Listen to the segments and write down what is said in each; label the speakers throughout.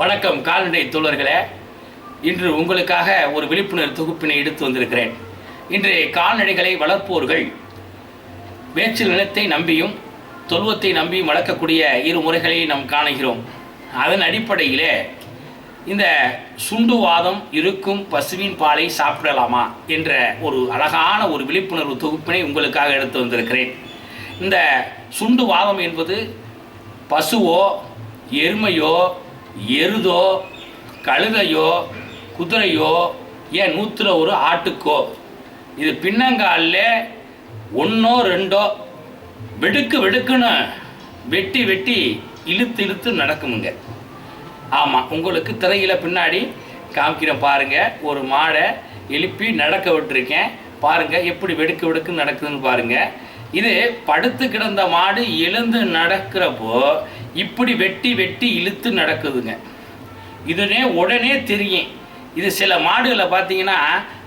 Speaker 1: வணக்கம் கால்நடை தோழர்களே. இன்று உங்களுக்காக ஒரு விழிப்புணர்வு தொகுப்பினை எடுத்து வந்திருக்கிறேன். இன்று கால்நடைகளை வளர்ப்போர்கள் மேய்ச்சல் நிலத்தை நம்பியும் தொல்வத்தை நம்பியும் வளர்க்கக்கூடிய இரு முறைகளை நாம் காணுகிறோம். அதன் அடிப்படையிலே இந்த சுண்டுவாதம் இருக்கும் பசுவின் பாலை சாப்பிடலாமா என்ற ஒரு அழகான ஒரு விழிப்புணர்வு தொகுப்பினை உங்களுக்காக எடுத்து வந்திருக்கிறேன். இந்த சுண்டுவாதம் என்பது பசுவோ எருமையோ எருதோ கழுதையோ குதிரையோ ஏன் நூற்றுல ஒரு ஆட்டுக்கோ? இது பின்னங்காலில் ஒன்றோ ரெண்டோ வெடுக்கு வெடுக்குன்னு வெட்டி வெட்டி இழுத்து இழுத்து நடக்குமுங்க. ஆமாம் உங்களுக்கு திரையில் பின்னாடி காமிக்கிறேன் பாருங்கள் ஒரு மாடை எழுப்பி நடக்க விட்டுருக்கேன். பாருங்கள் எப்படி வெடுக்கு வெடுக்கு நடக்குதுன்னு பாருங்கள் இது படுத்து கிடந்த மாடு எழுந்து நடக்கிறப்போ இப்படி வெட்டி வெட்டி இழுத்து நடக்குதுங்க. இதுனே உடனே தெரியும். இது சில மாடுகளை பார்த்தீங்கன்னா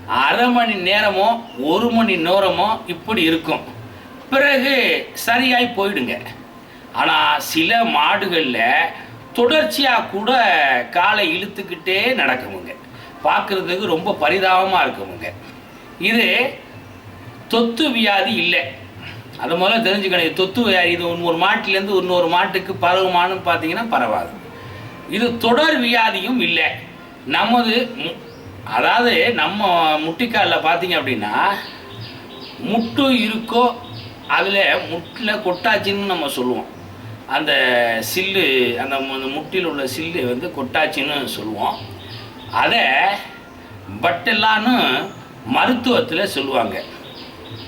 Speaker 1: அரை மணி நேரமோ ஒரு மணி நேரமோ இப்படி இருக்கும். பிறகு சரியாய் போயிடுங்க. ஆனால் சில மாடுகளில் தொடர்ச்சியாக கூட காலை இழுத்துக்கிட்டே நடக்குமுங்க. பார்க்குறதுக்கு ரொம்ப பரிதாபமாக இருக்குமுங்க. இது தொத்து வியாதி இல்லை. அது முதல்ல தெரிஞ்சுக்கணும். இது தொத்து இது ஒரு மாட்டிலேருந்து இன்னொரு மாட்டுக்கு பரவுமான்னு பார்த்தீங்கன்னா பரவாது. இது தொடர் வியாதியும் இல்லை. நமது மு- அதாவது நம்ம முட்டிக்காலில் பார்த்தீங்க அப்படின்னா முட்டு இருக்கோ அதில் முட்டில் கொட்டாச்சின்னு நம்ம சொல்லுவோம். அந்த சில்லு அந்த முட்டில் உள்ள சில்லு வந்து கொட்டாச்சின்னு சொல்லுவோம். அதை பட்டெல்லான்னு மருத்துவத்தில் சொல்லுவாங்க.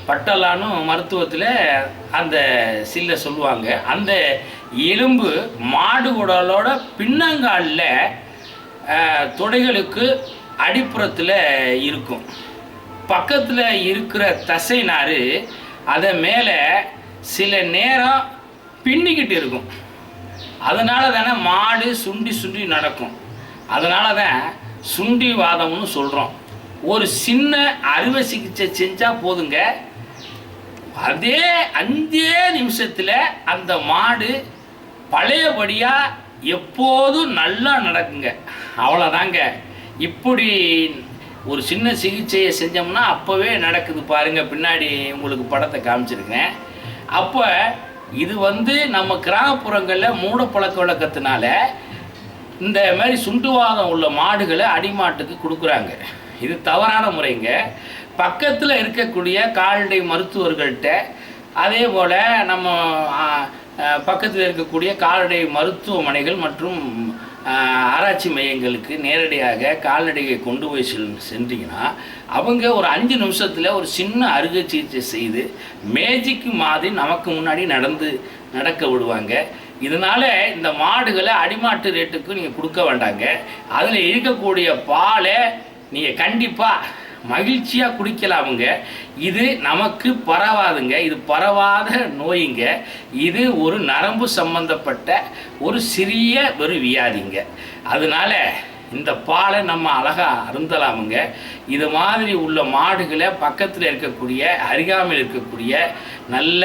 Speaker 1: பட்டலானும் மருத்துவத்தில் அந்த சில்லை சொல்லுவாங்க. அந்த எலும்பு மாடு உடலோட பின்னங்காலில் தொடைகளுக்கு அடிப்புறத்தில் இருக்கும். பக்கத்தில் இருக்கிற தசை நார் அதை மேலே சில நேரம் பின்னிக்கிட்டு இருக்கும். அதனால தானே மாடு சுண்டி சுண்டி நடக்கும். அதனால தான் சுண்டி வாதம்னு சொல்கிறோம் ஒரு சின்ன அறுவை சிகிச்சை செஞ்சால் போதுங்க. அதே அஞ்சே நிமிஷத்தில் அந்த மாடு பழையபடியாக எப்போதும் நல்லா நடக்குங்க. அவ்வளோதாங்க இப்படி ஒரு சின்ன சிகிச்சையை செஞ்சோம்னா அப்போவே நடக்குது பாருங்கள் பின்னாடி உங்களுக்கு படத்தை காமிச்சிருக்கேன். அப்போ இது வந்து நம்ம கிராமப்புறங்களில் மூட பழக்க வழக்கத்தினால இந்த மாதிரி சுண்டுவாதம் உள்ள மாடுகளை அடிமாட்டுக்கு கொடுக்குறாங்க. இது தவறான முறைங்க. பக்கத்தில் இருக்கக்கூடிய கால்நடை மருத்துவர்கள்ட்ட அதே போல் நம்ம பக்கத்தில் இருக்கக்கூடிய கால்நடை மருத்துவமனைகள் மற்றும் ஆராய்ச்சி மையங்களுக்கு நேரடியாக கால்நடையை கொண்டு போய் செல் சென்றீங்கன்னா அவங்க ஒரு அஞ்சு நிமிஷத்தில் ஒரு சின்ன அறுகை சிகிச்சை செய்து மேஜிக் மாதிரி நமக்கு முன்னாடி நடந்து நடக்க விடுவாங்க. இதனால் இந்த மாடுகளை அடிமாட்டு ரேட்டுக்கு நீங்கள் கொடுக்க வேண்டாங்க. அதில் இருக்கக்கூடிய பாலை நீங்கள் கண்டிப்பாக மகிழ்ச்சியாக குடிக்கலாமுங்க இது நமக்கு பரவாதுங்க. இது பரவாத நோய்ங்க. இது ஒரு நரம்பு சம்பந்தப்பட்ட ஒரு சிறிய ஒரு வியாதிங்க. அதனால இந்த பாலை நம்ம அழகாக அருந்தலாமுங்க. இது மாதிரி உள்ள மாடுகளை பக்கத்தில் இருக்கக்கூடிய அருகாமையில் இருக்கக்கூடிய நல்ல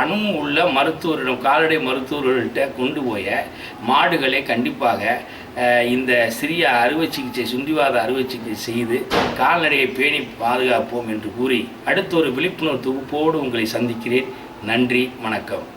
Speaker 1: அணுவும் உள்ள மருத்துவரிடம் கால்நடை மருத்துவர்கள்ட்ட கொண்டு போய மாடுகளை கண்டிப்பாக இந்த சிறிய அறுவை சிகிச்சை சுண்டிவாத அறுவை சிகிச்சை செய்து கால்நடையை பேணி பாதுகாப்போம் என்று கூறி அடுத்த ஒரு விழிப்புணர்வு தொகுப்போடு உங்களை சந்திக்கிறேன். நன்றி வணக்கம்.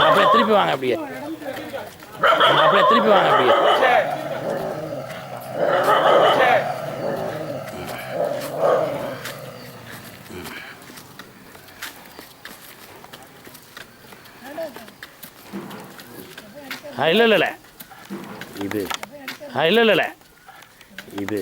Speaker 2: அப்படியே திருப்பி வாங்க அப்படியே. அப்படியே திருப்பி வாங்க அப்படியே. இல்லை இல்லை இது. இல்லை இல்லை. இது.